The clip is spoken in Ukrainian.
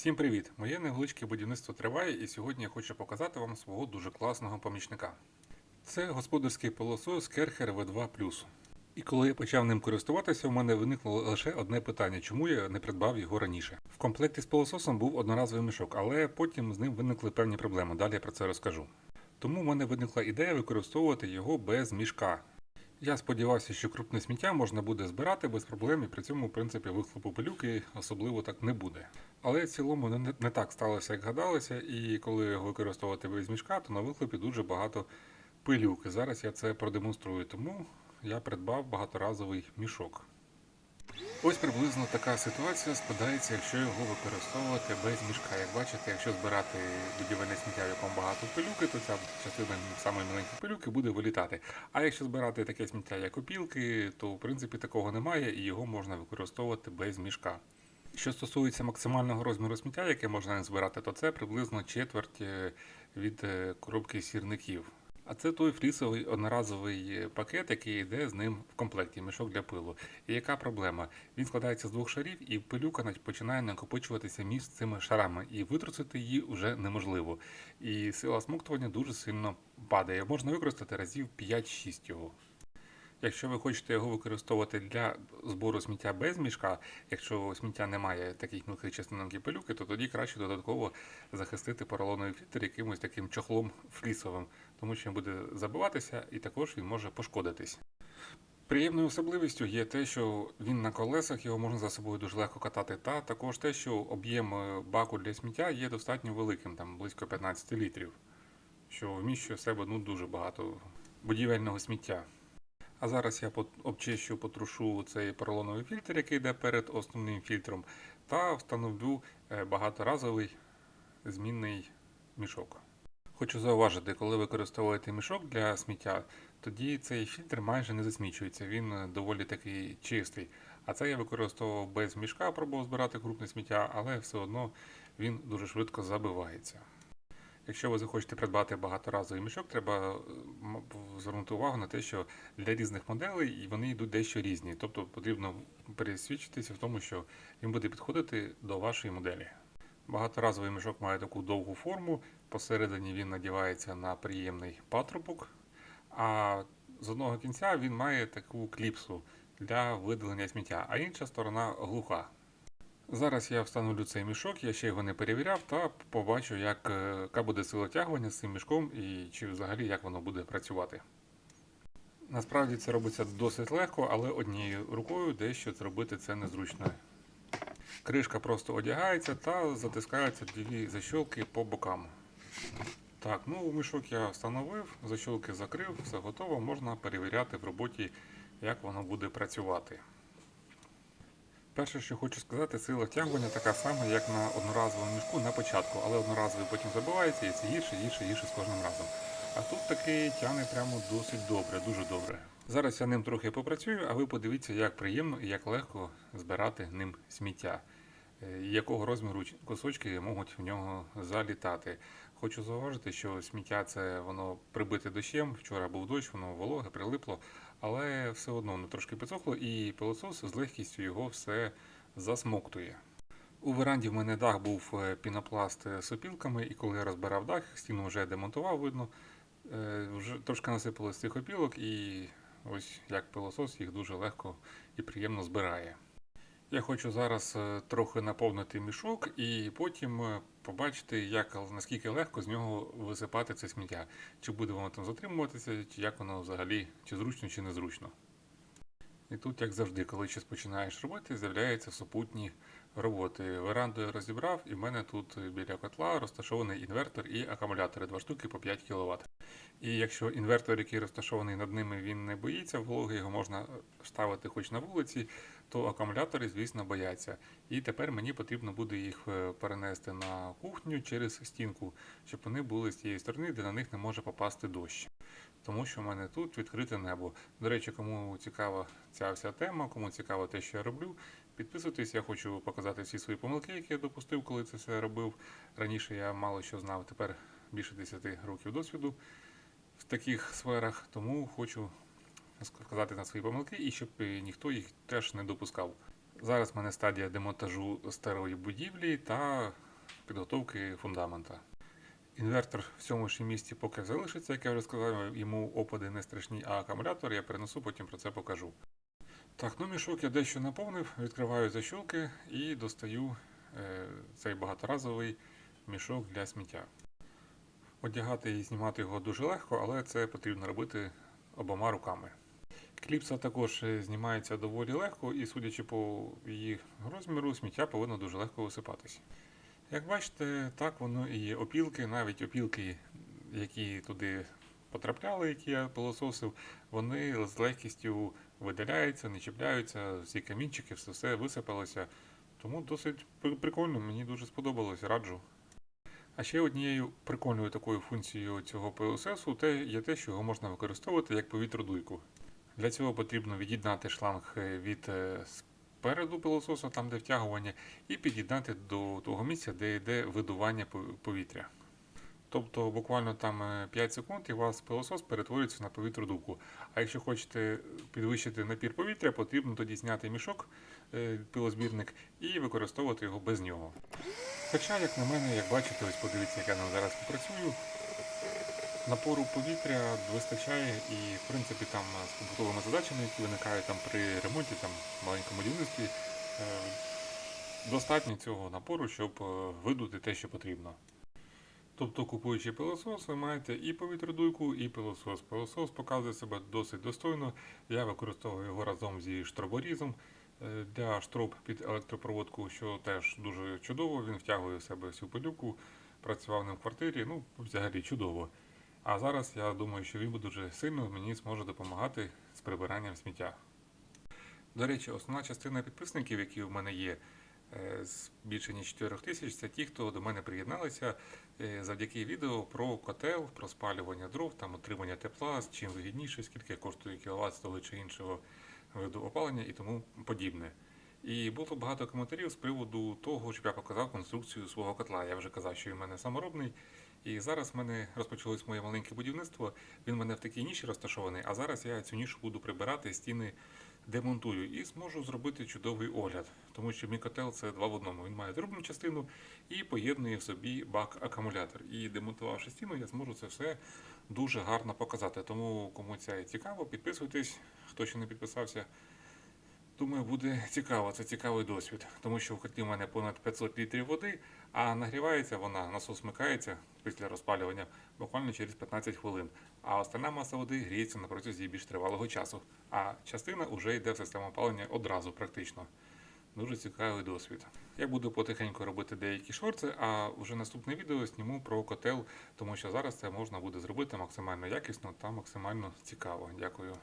Всім привіт! Моє невеличке будівництво триває, і сьогодні я хочу показати вам свого дуже класного помічника. Це господарський пилосос Kercher V2 І коли я почав ним користуватися, у мене виникло лише одне питання, чому я не придбав його раніше. В комплекті з пилососом був одноразовий мішок, але потім з ним виникли певні проблеми. Далі я про це розкажу. Тому в мене виникла ідея використовувати його без мішка. Я сподівався, що крупне сміття можна буде збирати без проблем, і при цьому, в принципі, вихлопу пилюки особливо так не буде. Але в цілому не, не так сталося, як гадалося, і коли його використовувати без мішка, то на вихлопі дуже багато пилюки. Зараз я це продемонструю, тому я придбав багаторазовий мішок. Ось приблизно така ситуація складається, якщо його використовувати без мішка. Як бачите, якщо збирати будівельне сміття, в якому багато пилюки, то ця частина самої маленької пилюки буде вилітати. А якщо збирати таке сміття, як опілки, то в принципі такого немає і його можна використовувати без мішка. Що стосується максимального розміру сміття, яке можна збирати, то це приблизно четверть е, від е, коробки сірників. А це той флісовий одноразовий пакет, який йде з ним в комплекті, мішок для пилу. І яка проблема? Він складається з двох шарів, і пилюка починає накопичуватися між цими шарами, і витрусити її вже неможливо. І сила смоктування дуже сильно падає. Можна використати разів 5-6 його. Якщо ви хочете його використовувати для збору сміття без мішка, якщо сміття не має таких мілких частинок і то тоді краще додатково захистити поролоновий фільтр якимось таким чохлом флісовим, тому що він буде забиватися і також він може пошкодитись. Приємною особливістю є те, що він на колесах, його можна за собою дуже легко катати, та також те, що об'єм е, баку для сміття є достатньо великим, там близько 15 літрів, що вміщує в себе ну, дуже багато будівельного сміття. А зараз я обчищу, потрушу цей поролоновий фільтр, який йде перед основним фільтром, та встановлю е, багаторазовий змінний мішок. Хочу зауважити, коли використовуєте мішок для сміття, тоді цей фільтр майже не засмічується, він е, доволі такий чистий. А це я використовував без мішка, пробував збирати крупне сміття, але все одно він дуже швидко забивається. Якщо ви захочете придбати багаторазовий мішок, треба е, звернути увагу на те, що для різних моделей вони йдуть дещо різні. Тобто потрібно пересвідчитися в тому, що він буде підходити до вашої моделі. Багаторазовий мішок має таку довгу форму, посередині він надівається на приємний патрубок, а з одного кінця він має таку кліпсу для видалення сміття, а інша сторона глуха. Зараз я встановлю цей мішок, я ще його не перевіряв, та побачу, як, е, яка буде сила тягування з цим мішком і чи взагалі як воно буде працювати. Насправді це робиться досить легко, але однією рукою дещо зробити це незручно. Кришка просто одягається та затискаються дві защолки по бокам. Так, ну мішок я встановив, защолки закрив, все готово, можна перевіряти в роботі, як воно буде працювати. Перше, що хочу сказати, сила тягування така сама, як на одноразовому мішку на початку, але одноразовий потім забивається і це гірше, гірше, гірше з кожним разом. А тут таки тягне прямо досить добре, дуже добре. Зараз я ним трохи попрацюю, а ви подивіться, як приємно і як легко збирати ним сміття. Е, Якого розміру кусочки можуть в нього залітати. Хочу зауважити, що сміття це воно прибите дощем. Вчора був дощ, воно вологе, прилипло, але все одно воно трошки підсохло, і пилосос з легкістю його все засмоктує. У веранді в мене дах був е, пінопласт е, з опілками, і коли я розбирав дах, стіну вже демонтував, видно, е, вже трошки насипалось цих опілок, і ось як пилосос їх дуже легко і приємно збирає. Я хочу зараз е, трохи наповнити мішок і потім е, побачити, як, наскільки легко з нього висипати це сміття. Чи буде воно там затримуватися, чи як воно взагалі, чи зручно, чи незручно. І тут, як завжди, коли щось починаєш робити, з'являються супутні роботи. Веранду я розібрав, і в мене тут біля котла розташований інвертор і акумулятори, два штуки по 5 кВт. І якщо інвертор, який розташований над ними, він не боїться вологи, його можна ставити хоч на вулиці, то акумулятори, звісно, бояться. І тепер мені потрібно буде їх е, перенести на кухню через стінку, щоб вони були з тієї сторони, де на них не може попасти дощ. Тому що в мене тут відкрите небо. До речі, кому цікава ця вся тема, кому цікаво те, що я роблю, підписуйтесь. Я хочу показати всі свої помилки, які я допустив, коли це все робив. Раніше я мало що знав, тепер більше 10 років досвіду в таких сферах, тому хочу сказати на свої помилки і щоб ніхто їх теж не допускав. Зараз в мене стадія демонтажу старої будівлі та підготовки фундамента. Інвертор в цьому ж місці поки залишиться, як я вже сказав, йому опади не страшні, а акумулятор я перенесу, потім про це покажу. Так, ну мішок я дещо наповнив, відкриваю защолки і достаю е, цей багаторазовий мішок для сміття. Одягати і знімати його дуже легко, але це потрібно робити обома руками. Кліпса також е, знімається доволі легко, і судячи по її розміру, сміття повинно дуже легко висипатись. Як бачите, так воно і є опілки, навіть опілки, які туди потрапляли, які я пилососив, вони з легкістю видаляються, не чіпляються, всі камінчики, все, все висипалося. Тому досить прикольно, мені дуже сподобалось, раджу. А ще однією прикольною такою функцією цього пилососу є те, що його можна використовувати як повітродуйку. Для цього потрібно від'єднати шланг е, від е, спереду пилососа, там де втягування, і під'єднати до того місця, де йде видування повітря. Тобто буквально там е, 5 секунд і у вас пилосос перетворюється на повітродувку. А якщо хочете підвищити напір повітря, потрібно тоді зняти мішок, е, пилозбірник, і використовувати його без нього. Хоча, як на мене, як бачите, ось подивіться, як я ним зараз попрацюю. Напору повітря вистачає і, в принципі, там е, з побутовими задачами, які виникають там при ремонті, там маленькому будівництві, е, достатньо цього напору, щоб е, видути те, що потрібно. Тобто, купуючи пилосос, ви маєте і повітродуйку, і пилосос. Пилосос показує себе досить достойно. Я використовую його разом зі штроборізом е, для штроб під електропроводку, що теж дуже чудово. Він втягує в себе всю пилюку, працював ним в квартирі, ну, взагалі чудово. А зараз я думаю, що він дуже сильно мені зможе допомагати з прибиранням сміття. До речі, основна частина підписників, які в мене є, з більше ніж 4 тисяч, це ті, хто до мене приєдналися е, завдяки відео про котел, про спалювання дров, там отримання тепла, з чим вигідніше, скільки коштує кіловат з того чи іншого виду опалення і тому подібне. І було багато коментарів з приводу того, щоб я показав конструкцію свого котла. Я вже казав, що він в мене саморобний. І зараз в мене розпочалось моє маленьке будівництво. Він в мене в такій ніші розташований, а зараз я цю нішу буду прибирати, стіни демонтую і зможу зробити чудовий огляд. Тому що мій котел це два в одному. Він має трубну частину і поєднує в собі бак-акумулятор. І демонтувавши стіну, я зможу це все дуже гарно показати. Тому кому це цікаво, підписуйтесь, хто ще не підписався. Думаю, буде цікаво, це цікавий досвід, тому що в котлі в мене понад 500 літрів води, а нагрівається вона, насос вмикається після розпалювання буквально через 15 хвилин. А остальна маса води гріється на протязі більш тривалого часу. А частина вже йде в систему опалення одразу, практично. Дуже цікавий досвід. Я буду потихеньку робити деякі шорти, а вже наступне відео зніму про котел, тому що зараз це можна буде зробити максимально якісно та максимально цікаво. Дякую.